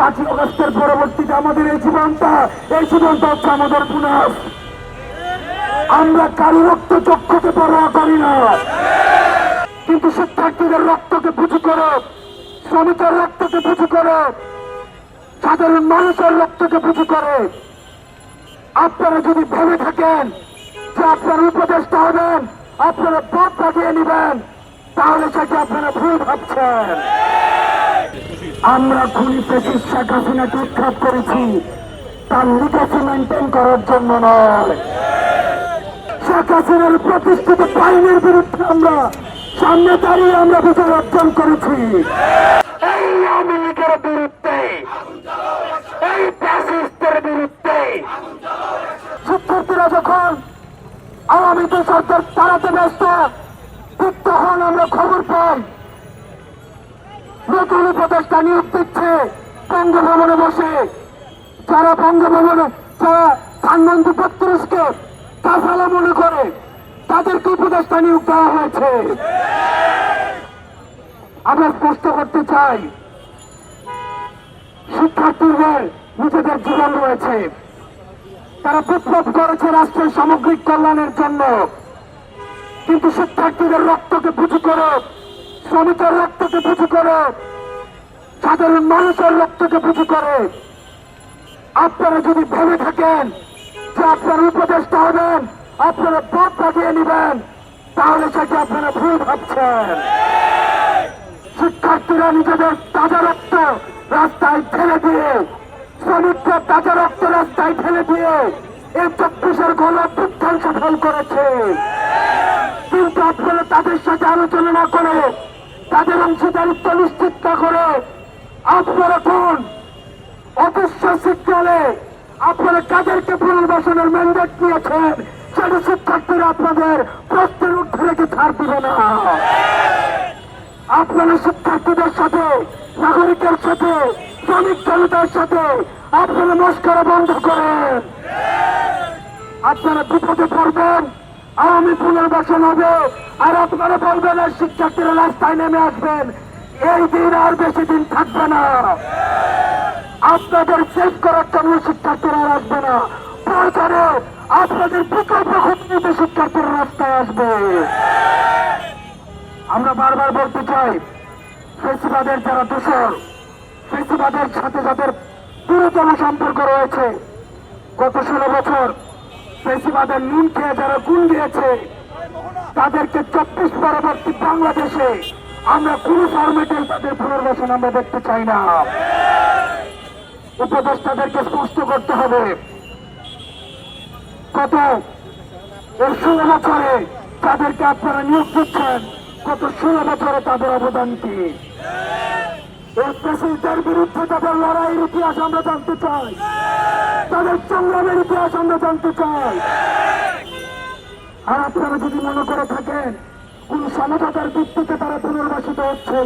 পাঁচই অগস্টের পরবর্তীতে আমাদের এই জীবনটা এই জীবনটা হচ্ছে আমাদের পুনঃ আমরা কারও রক্ত চক্ষুকে পরোয়া করি না। কিন্তু শিক্ষার্থীদের রক্তকে পুঁজি করে, শ্রমিকের রক্তকে পুঁজি করে, সাধারণ মানুষের রক্তকে পুঁজি করে। আপনারা যদি ভেবে থাকেন যে আপনারা উপদেষ্টা হবেন, আপনারা পথ পাঠিয়ে নেবেন, তাহলে সেটা আপনারা ভুল ভাবছেন। আমরা খুনি পেশির শেখ হাসিনাকে উৎখাত করেছি। তার লিগাসি মেনটেন করার জন্য নয়। প্রতিষ্ঠিত বাহিনীর বিরুদ্ধে আমরা সামনে দাঁড়িয়ে আমরা বিজয় অর্জন করেছি। এই আওয়ামী লীগের বিরুদ্ধে, এই ফ্যাসিস্টের বিরুদ্ধে শিক্ষার্থীরা যখন আওয়ামী সরকার তাড়াতে ব্যস্ত তখন আমরা খবর পাই। নতুন উপদেষ্টা নিয়োগ দিচ্ছে বঙ্গভবনে বসে। যারা বঙ্গভবনে, যারা ধানমন্ত্রী পত্রসকে কাফালা মনে করে, তাদেরকে উপদেষ্টা নিয়োগ দেওয়া হয়েছে। আমরা স্পষ্ট করতে চাই, শিক্ষার্থীদের, নিজেদের জীবন রয়েছে। তারা বিপ্লব করেছে রাষ্ট্রের সামগ্রিক কল্যাণের জন্য। কিন্তু শিক্ষার্থীদের রক্তকে পুঁজি করে শ্রমিকের রক্তকে পুঁজি করে, সাধারণ মানুষের রক্তকে পুঁজি করে। আপনারা যদি ভেবে থাকেন যে আপনারা উপদেষ্টা হবেন, আপনারা পথ পাঠিয়ে নেবেন, তাহলে সেটা আপনারা ভুল ভাবছেন। শিক্ষার্থীরা নিজেদের তাজা রক্ত রাস্তায় ঠেলে দিয়ে শ্রমিকরা তাজা রক্ত রাস্তায় ঠেলে দিয়ে এই চব্বিশের গণ অভ্যুত্থান সফল করেছে। কিন্তু আপনারা তাদের সাথে আলোচনা না করে তাদের অংশীদারিত্ব নিশ্চিত না করে। আপনারা কোন অবিশ্বাসিককালে আপনারা কাদেরকে পুনর্বাসনের ম্যান্ডেট নিয়েছেন সেটা শিক্ষার্থীরা আপনাদের প্রশ্নের উঠে রেখে ছাড় দিবে না। আপনারা শিক্ষার্থীদের সাথে, নাগরিকের সাথে, শ্রমিক জনতার সাথে আপনারা মস্করা বন্ধ করেন। আপনারা বিপদে পড়বেন। আওয়ামী পুনর্বাসন হবে। আর আপনারা বলবেন শিক্ষার্থীরা রাস্তায় নেমে আসবেন। এই দিন আর বেশি দিন থাকবে না। আপনাদের সেভ করার জন্য শিক্ষার্থীরা আসবে না। প্রয়োজনে আপনাদের বিকল্প ক্ষেত্রে শিক্ষার্থীরা রাস্তায় আসবে। আমরা বারবার বলতে চাই, ফেসিবাদের যারা দোষর, ফেসিবাদের সাথে যাদের পুরোতম সম্পর্ক রয়েছে, গত ষোলো বছর ফেসিবাদের নুন খেয়ে যারা গুণ দিয়েছে, তাদেরকে চব্বিশ পরবর্তী বাংলাদেশে আমরা কোন ফরমেটে তাদের পুনর্বাসন আমরা দেখতে চাই না। উপদেষ্টাদেরকে স্পষ্ট করতে হবে। কত এই ষোলো বছরে তাদেরকে আপনারা নিয়োগ দিচ্ছেন গত ষোলো বছরে তাদের অবদান কি? এই প্রেসিডেন্টের বিরুদ্ধে তাদের লড়াইয়ের ইতিহাস আমরা জানতে চাই, তাদের সংগ্রামের ইতিহাস আমরা জানতে চাই। আর আপনারা যদি মনে করে থাকেন, কোন সমঝোতার ভিত্তিতে তারা পুনর্বাসিত হচ্ছে,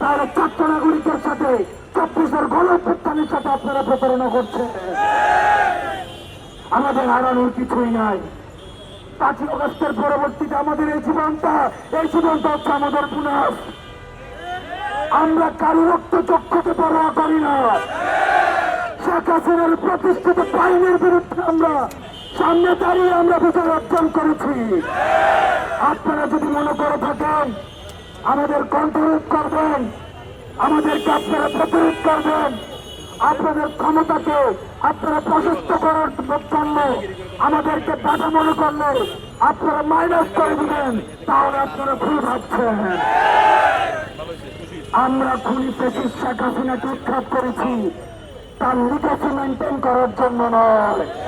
তাহলে চারটা নাগরিকের সাথে চব্বিশের গণপ্রত্যানের সাথে আপনারা প্রতারণা করছেন। আমাদের হারানোর কিছুই নাই। পাঁচই অগস্টের পরবর্তীতে আমাদের এই জীবনটা এই জীবনটা হচ্ছে আমাদের পুনঃ আমরা কারও রক্ত চক্ষুকে পরোয়া করি না। শেখ হাসিনার প্রতিষ্ঠিত বাহিনীর বিরুদ্ধে আমরা সামনে দাঁড়িয়ে আমরা বিজয় অর্জন করেছি। আপনারা যদি মনে করে থাকেন, আমাদের কন্ট্রোল করবেন, আমাদেরকে আপনারা প্রতিরোধ করবেন, আপনাদের ক্ষমতাকে আপনারা প্রশস্ত করার জন্য আমাদেরকে বাধা মনে করলে আপনারা মাইনাস করে দিবেন, তাহলে আপনারা ভুল ভাবছেন। আমরা খুনি পেশির হাসিনাকে উৎখাত করেছি। তার লিগাসি মেনটেন করার জন্য নয়।